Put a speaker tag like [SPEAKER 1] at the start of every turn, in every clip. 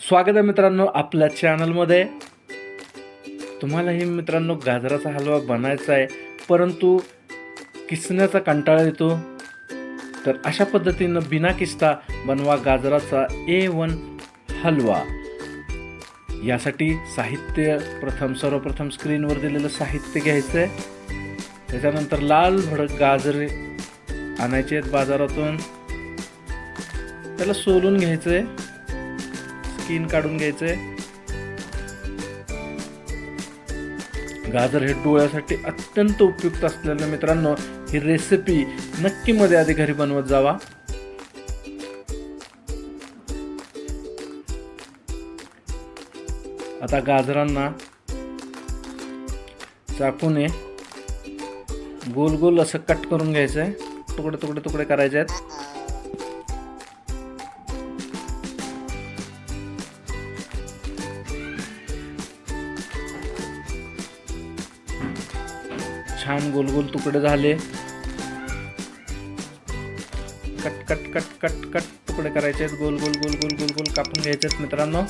[SPEAKER 1] स्वागत आहे मित्रांनो आपल्या चॅनलमध्ये. तुम्हालाही मित्रांनो गाजराचा हलवा बनायचा आहे परंतु किसण्याचा कंटाळा येतो. तर अशा पद्धतीनं बिना किसता बनवा गाजराचा ए वन हलवा. यासाठी साहित्य प्रथम सर्वप्रथम स्क्रीनवर दिलेलं साहित्य घ्यायचं आहे त्याच्यानंतर लाल भडक गाजरे आणायचे आहेत बाजारातून. त्याला सोलून घ्यायचं आहे स्किन काढून घ्यायचंय. गाजर हे डोळ्यासाठी अत्यंत उपयुक्त असलेलं मित्रांनो. ही रेसिपी नक्की मध्ये आधी घरी बनवत जावा. आता गाजरांना चाकूने गोल गोल असं कट करून घ्यायचंय. तुकडे तुकडे तुकडे करायचे आहेत. छान गोल गोल तुकडे झाले. Cut cut cut cut cut तुकडे करायचे आहेत. गोल गोल गोल गोल गोल गोल कापून घ्यायचे आहेत मित्रांनो.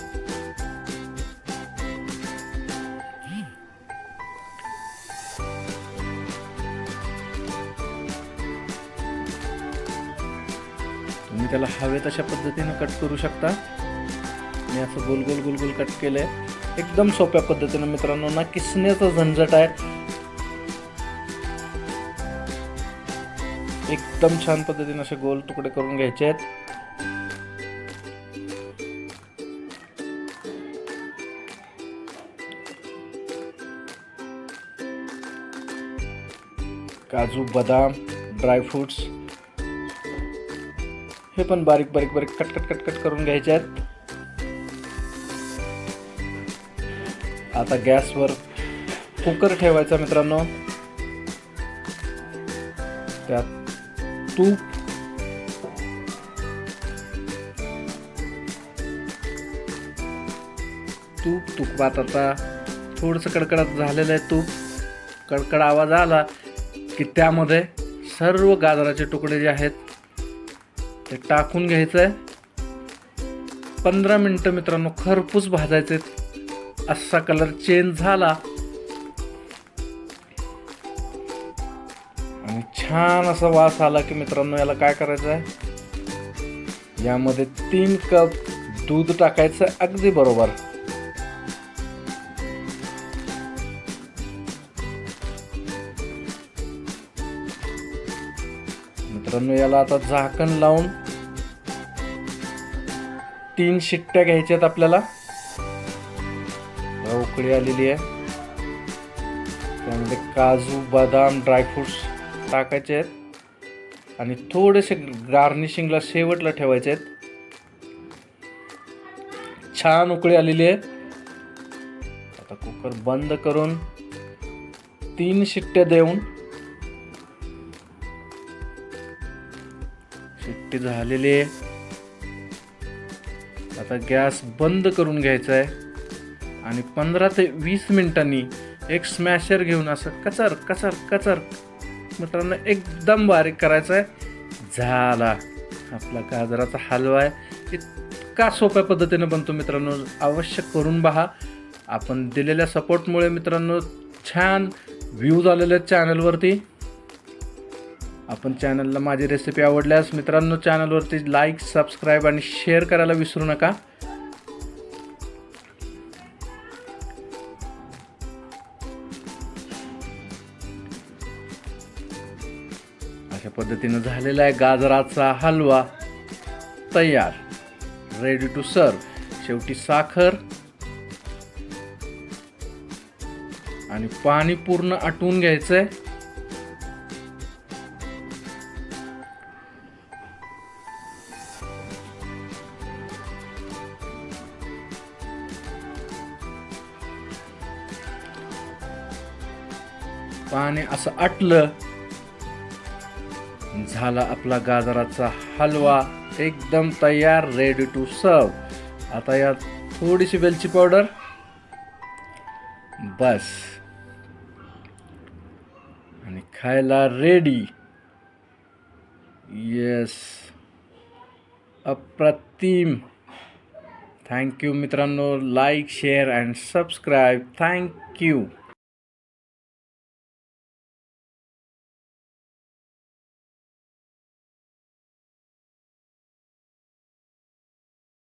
[SPEAKER 1] तुम्ही त्याला हवे तशा पद्धतीने कट करू शकता. मी असं गोल गोल गोल गोल कट केलंय. एकदम सोप्या पद्धतीनं मित्रांनो ना किसण्याचा झंझट आहे. एकदम छान पद्धतीने असे गोल तुकडे करून घ्यायचे आहेत. काजू बदाम ड्रायफ्रुट्स हे पण बारीक बारीक बारीक कट कट कट कट करून घ्यायचे आहेत. आता गॅसवर कुकर ठेवायचा मित्रांनो. त्यात तूप तूप तुपात आता थोडंसं कडकडत झालेलं आहे तूप. कडकड आवाज आला की त्यामध्ये सर्व गाजराचे तुकडे जे आहेत ते टाकून घ्यायचं आहे पंधरा मिनटं मित्रांनो खरपूस भाजायचे असा कलर चेंज झाला. आणि छान असा वास आला की मित्रांनो याला काय करायचं आहे यामध्ये तीन कप दूध टाकायचं अगदी बरोबर. मित्रांनो याला आता झाकण लावून तीन शिट्ट्या घ्यायच्यात आपल्याला. उकळी आलेली आहे. त्यामध्ये काजू बदाम ड्रायफ्रुट्स टाकायचे आहेत. आणि थोडेसे गार्निशिंगला शेवटला ठेवायचे आहेत. छान उकळी आलेली आहे आता कुकर बंद करून तीन शिट्ट्या देऊन शिट्टी झालेली आहे. आता गॅस बंद करून घ्यायचा आहे. आणि पंधरा ते वीस मिनिटांनी एक स्मॅशर घेऊन असं कचर कचर कचर मित्रांनो एकदम बारीक करायचा आहे झाला. आपला गाजराचा हलवा आहे. इतका सोप्या पद्धतीने बनतो मित्रांनो. अवश्य करून पहा आपण दिलेल्या सपोर्टमुळे मित्रांनो छान व्ह्यूज आलेले आहेत चॅनलवरती. आपण चॅनलला माझी रेसिपी आवडल्यास मित्रांनो चॅनलवरती लाईक सबस्क्राईब आणि शेअर करायला विसरू नका. अशा पद्धतीनं झालेला आहे. गाजराचा हलवा तयार. रेडी टू सर्व शेवटी साखर आणि पाणी पूर्ण आटवून घ्यायचंय. पाणी असं आटलं झाला आपला गाजराचा हलवा एकदम तयार रेडी टू सर्व आता यात थोडीशी वेलची पावडर बस. आणि खायला रेडी येस अप्रतिम. थँक्यू मित्रांनो. Like share and subscribe thank you